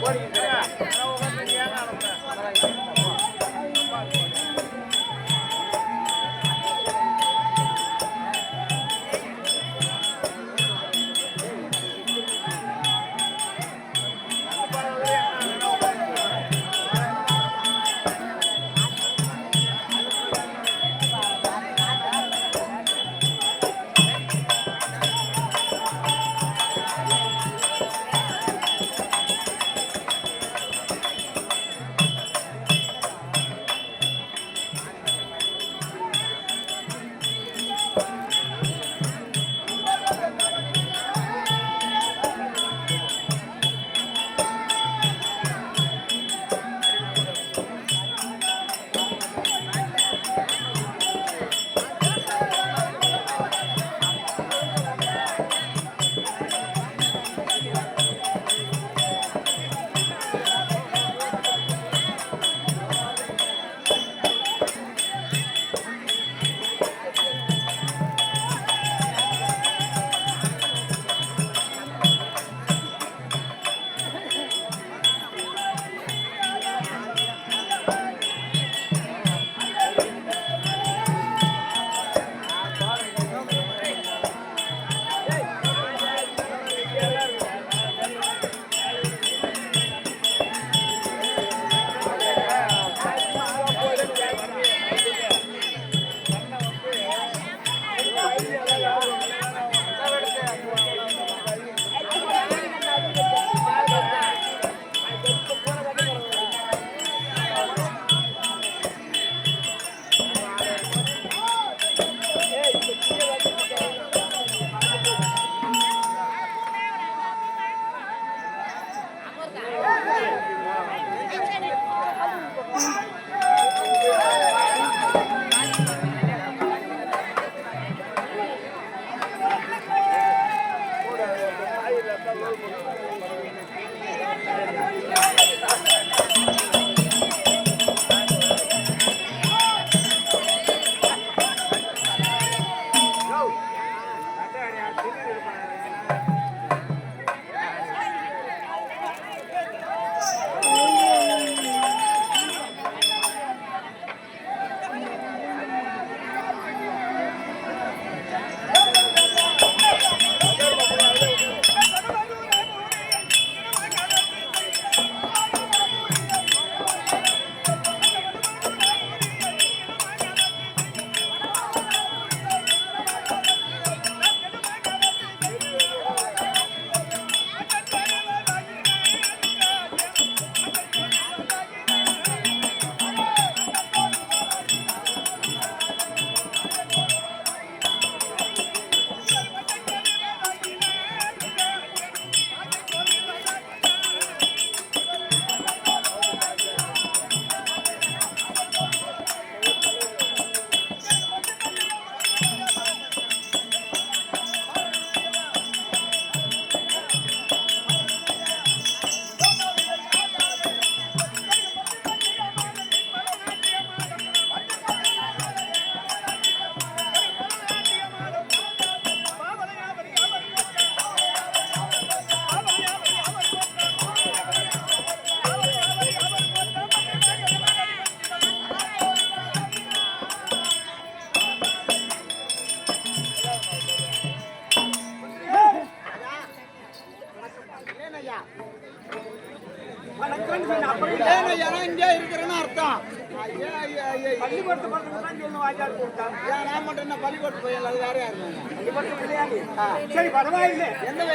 கோடி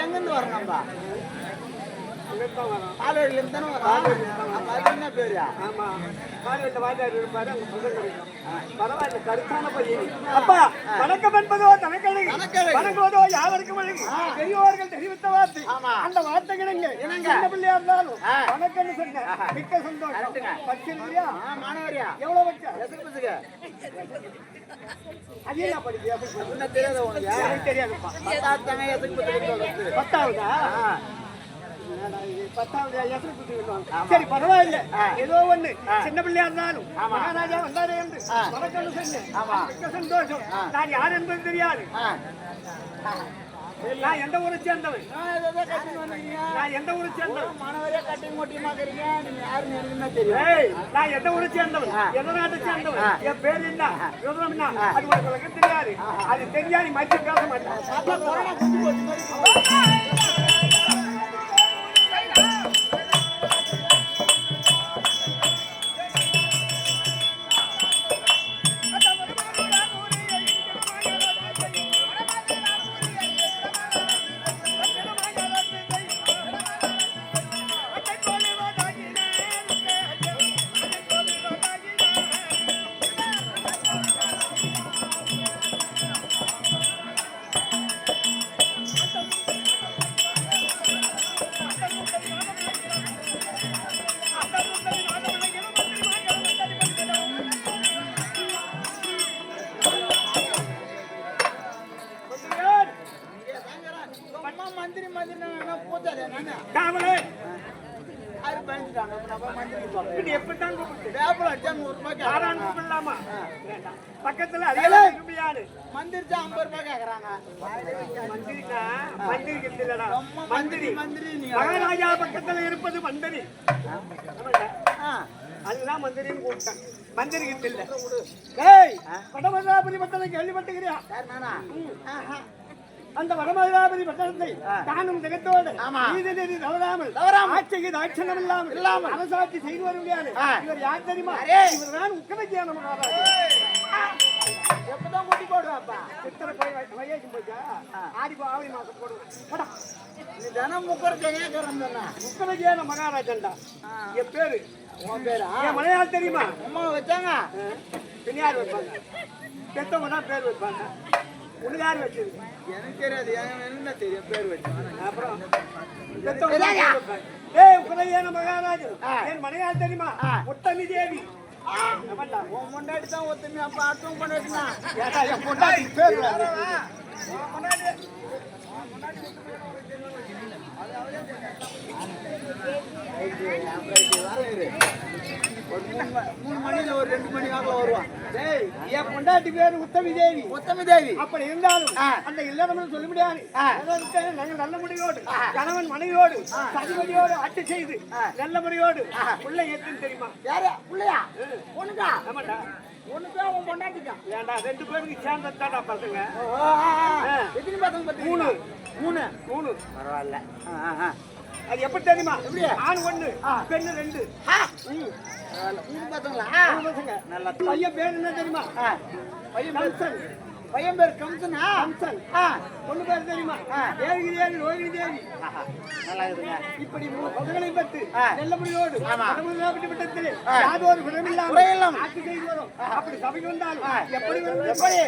எங்கிருந்து வரணும்பா நம்ம தானே அது என்ன பேரு ஆமா காலையில வாத்தியார் இருப்பாரு அங்க பசங்க இருக்கும் பரவாயில்ல கருத்தான பையன் அப்பா வணக்கம் என்பதோ தனக்கழகு வணங்குவதோ யாவருக்கும் அழகு பெரியவர்கள் தெரிவித்த வார்த்தை அந்த வார்த்தை கிணங்க சின்ன பிள்ளையா இருந்தாலும் வணக்கம்னு சொன்ன மிக்க சந்தோஷம் கரெக்ட்டுங்க. மாணவரியா எவ்வளவு அது என்ன படிக்கிறியா தெரியாத உனக்கு தெரியாதுப்பா பத்தாவது எத்தனை குத்தி விடுவாங்க? சரி பரவாயில்ல. ஏதோ ஒண்ணு. சின்ன பிள்ளையா இருந்தாலும் மகாராஜா வந்தாரே என்று. சொன்னேன் சந்தோஷம். நான் யார் என்பது தெரியாது. நான் எந்த ஊரை சேர்ந்தவன்? நான் எந்த ஊரை சேர்ந்தவன்? மாணவரே கட்டி மோட்டியமாக்குறீங்க நீங்க யாருன்னு எனக்கு என்ன தெரியும். நான் எந்த ஊரை சேர்ந்தவன்? எந்த நாட்டை சேர்ந்தவன்? என் பேர் என்ன? விவரம் என்ன அது உனக்கு எனக்கு தெரியாது. அது தெரியாது மதிச்சு பேச மாட்டேன். Yeah. வேண்டாம். பக்கத்துல அதே விரும்பியாரு. மந்திரிச்சா ஐம்பது ரூபாய் கேக்குறாங்க. மந்திரினா மந்திரிக்கு இல்லடா. மந்திரி மந்திரி. மகாராஜா பக்கத்துல இருப்பது மந்திரி. அதுதான் மந்திரின்னு கூப்பிட்டேன். மந்திரிக்கு இல்ல. ஏய். வடமதுராபதி பட்டணம் கேள்விப்பட்டுக்கிறியா. அந்த வடமதுராபதி பட்டணத்தை தானும் திகத்தோடு ஆமா. நீதி நெறி தவறாமல். ஆட்சிக்கு தாட்சணம் இல்லாமல். இல்லாமல். அரசாட்சி செய்து வர முடியாது. ஆ. இவர் யார் தெரியுமா? இவர் தான் உக்கரஜியான மகாராஜா எப்பதான் குட்டி போடுவாப்பா சித்திரை போய் வ- வையேசம் போச்சா? ஆடி போ ஆவணி மாசம் போடுவேன் போடா. நீ தினம் முக்கர் கேட்கறேன் தானே மகாராஜன்டா. என் பேரு? உன் பேரா? என் தெரியுமா? அம்மா வச்சாங்க. பின்னார் வைப்பாங்க. பெத்தவங்க தான் பேர் வைப்பாங்க. உனக்கு யார் வச்சது எனக்கு தெரியாது. என்ன தெரியும்? பேர் வச்சு. அப்புறம். ஏய் உக்கரஜியான மகாராஜன் என் மலையாளம் தெரியுமா? உத்தமி தேவி. முன்னாடி தான் ஒத்துமே. அப்ப அர்த்தம் பண்ணிட்டுனா? பொண்டாட்டி பேர் மூணு மணியில ஒரு ரெண்டு மணி வாக்கில் வருவான். என் பொண்டாட்டி பேர் உத்தமி தேவி. உத்தமி தேவி அப்படி இருந்தாலும். அந்த இல்லறம் சொல்ல முடியாது. நாங்கள் நல்ல முறையோடு கணவன் மனைவியோடு சதிபதியோடு ஆட்சி செய்து நல்ல முறையோடு உள்ள ஏற்றுன்னு தெரியுமா? யாரு? பிள்ளையா? பொண்ணுக்கா? ஏன்டா ரெண்டு பேருக்கு சேர்ந்ததாடா பசங்க. எத்தனை பசங்க மூணு. மூணு. மூணு. பரவாயில்ல. அது எப்படி தெரியுமா? எப்படி? ஆண் ஒண்ணு பெண்ணு ரெண்டு. பசங்களா? பசங்க. நல்லா பையன் பேர் என்ன தெரியுமா. பையன் பையன் பேர் கம்சனா கம்சன் பொண்ணு பேர் தெரியுமா ஏழுகிரி தேவி ரோகிணி தேவி நல்லா இருக்குங்க இப்படி மூணு பத்து ஆ. நல்ல முடியோடு ஆமா. கடவுளாப்பட்டி விட்டத்திலே ஆ. யாதொரு குணமில்லாமல் குறையில்லாமல். ஆட்சி செய்து வரும் அப்படி சபைக்கு வந்தாலும். எப்படி எப்படி?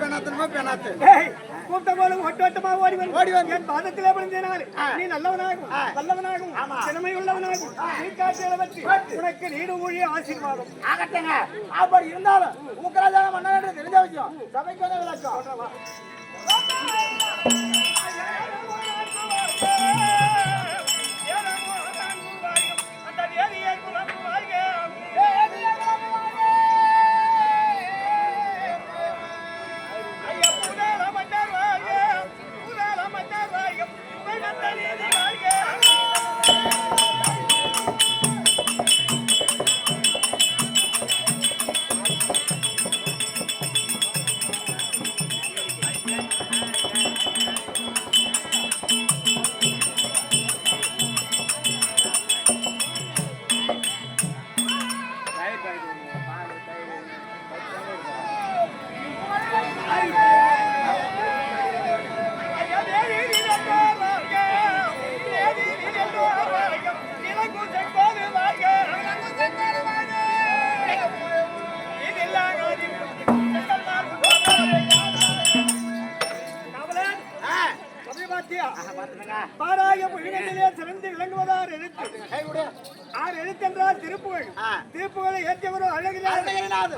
பெணாத்தணுமோ பெணாத்து ஏய், கூப்பிட்ட போல ஒட்டு ஒட்டமா ஓடி வந்து. ஓடி வந்து. என் பாதத்திலே விழுந்தினார் நீ நல்லவனாகும் வல்லவனாகும் திறமை உள்ளவனாகும். நீ காட்சிகளை பற்றி உனக்கு நீடு மொழி ஆசீர்வாதம். ஆகட்டங்க. அப்படி இருந்தாலும் உக்கராஜான மன்னன் தெரிஞ்ச விஷயம். சபைக்கு வந்து விளக்கம் பாராய புகழிலே சிறந்து விளங்குவதார் எழுத்து. ஆறு எழுத்தென்றால் திருப்புகழ். திருப்புகழை ஏற்றவரோ அழகினார்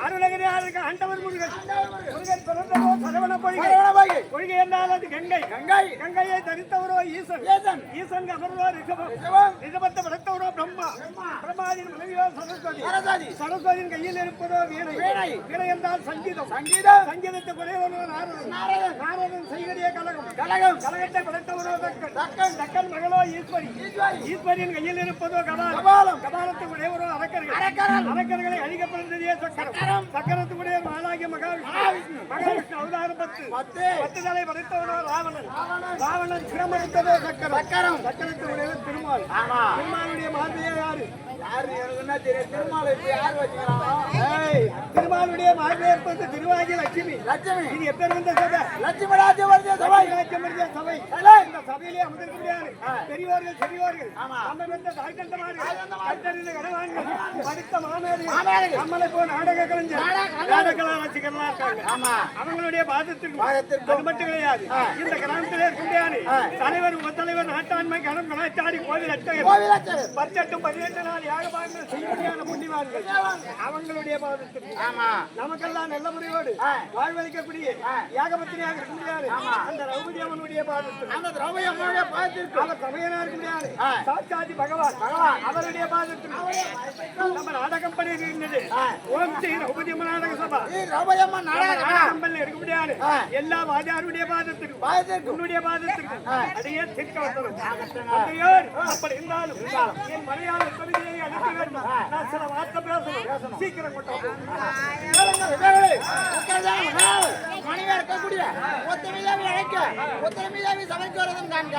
அருளகிரியாருக்கு ஆண்டவர் முருகன். முருகன். பிறந்தவோ சரவண பொய்கை. பொய்கை. என்றால் அது கங்கை. கங்கை. கங்கையை தரித்தவரோ ஈசன். ஈசன். ஈசன் அமர்வோ ரிஷபம். ரிஷபத்தை பிரம்மாவின் மனைவியோ சரஸ்வதி சரஸ்வதி. சரஸ்வதியின் கையில் இருப்பதோ வீணை வீணை. வீணை என்றால் சங்கீதம் சங்கீதம். சங்கீதத்தை குறைவனோ நாரதன் நாரதன். நாரதன் செய்கடிய கலகம் கலகம். கலகத்தை படைத்தவரோ தக்கன் தக்கன். தக்கன் மகளோ ஈஸ்வரி ஈஸ்வரி. ஈஸ்வரியின் கையில் இருப்பதோ கபாலம் கபாலம். கபாலத்தை உடையவரோ அரக்கர்கள் அரக்கர்கள். அரக்கர்களை அழிக்கப்படுறதே சக்கரம். சக்கரத்துக்குடைய மகாலாகிய மகாவிஷ்ணு மகாவிஷ்ணு. அவதாரம் பத்து பத்து. பத்து தலை படைத்தவனோ ராவணன் ராவணன் சிரமடித்ததோ சக்கரம் சக்கரம். சக்கரத்து உடையவர் திருமால் ஆமா. திருமாலுடைய இருப்பது திருவாகி லட்சுமி. லட்சுமி. எப்பேர் வந்த சபை? லட்சுமி ராஜ்யவர்திய சபை. இந்த சபையிலே அமர்ந்திருக்க முடியாது பெரியவர்கள் ஆமா. நம்ம பெற்ற தாய்கண்டமார்கள் கடவான்கள் படித்த மாணவர்கள். நம்மளை போல் நாடக கலைஞர் நாடக கலைஞர். நாடகலா ரசிகர்களா இருக்காங்க. ஆமா. அவங்களுடைய பாதத்திற்கு. அது மட்டும் கிடையாது. இந்த கிராமத்திலே இருக்கின்றாரு தலைவர் உபத்தலைவர் நாட்டாண்மை கணம் கலாச்சாரி கோவில் அட்டகர் பத்தெட்டு பதினெட்டு நாள் யாகபாகங்கள் செய்ய முடியாத புண்ணியவான்கள் அவங்களுடைய பாதத்திற்கு ஆமா. நமக்கெல்லாம் நல்ல முறையோடு. வாழ்வளிக்கக்கூடிய யாகபத்திரியாக இருக்க முடியாது அந்த ரகுபதி அவனுடைய அந்த திரௌபதி அம்மாவுடைய பாத்திருக்கு அவர் சமயனா இருக்க முடியாது ஆ. சாட்சாதி பகவான். பகவான். அவருடைய பாதத்தில் நம்ம நாடகம் பண்ணியிருந்தது ஓம் ஸ்ரீ ரகுபதி அம்ம நாடக சபா. ఈ திரௌபதி அம்மா நாடகம் எடுக்க முடியாது. எல்லா வாஜாருடைய பாதத்திற்கும் பாத்திருக்கு உன்னுடைய பாதத்திற்கு அதையே தீர்க்க வந்தவன். அத்தையோர் அப்படி இருந்தாலும் என் மலையாள கவிதையை அனுப்பி வேண்டும். நான் சில வார்த்தை பேசணும். சீக்கிரம் கொண்டு மனைவியா இருக்கக்கூடிய ஒத்தமிழாவி அழைக்க ஒத்தமிழாவி சபைக்கு வரதும் காண்க.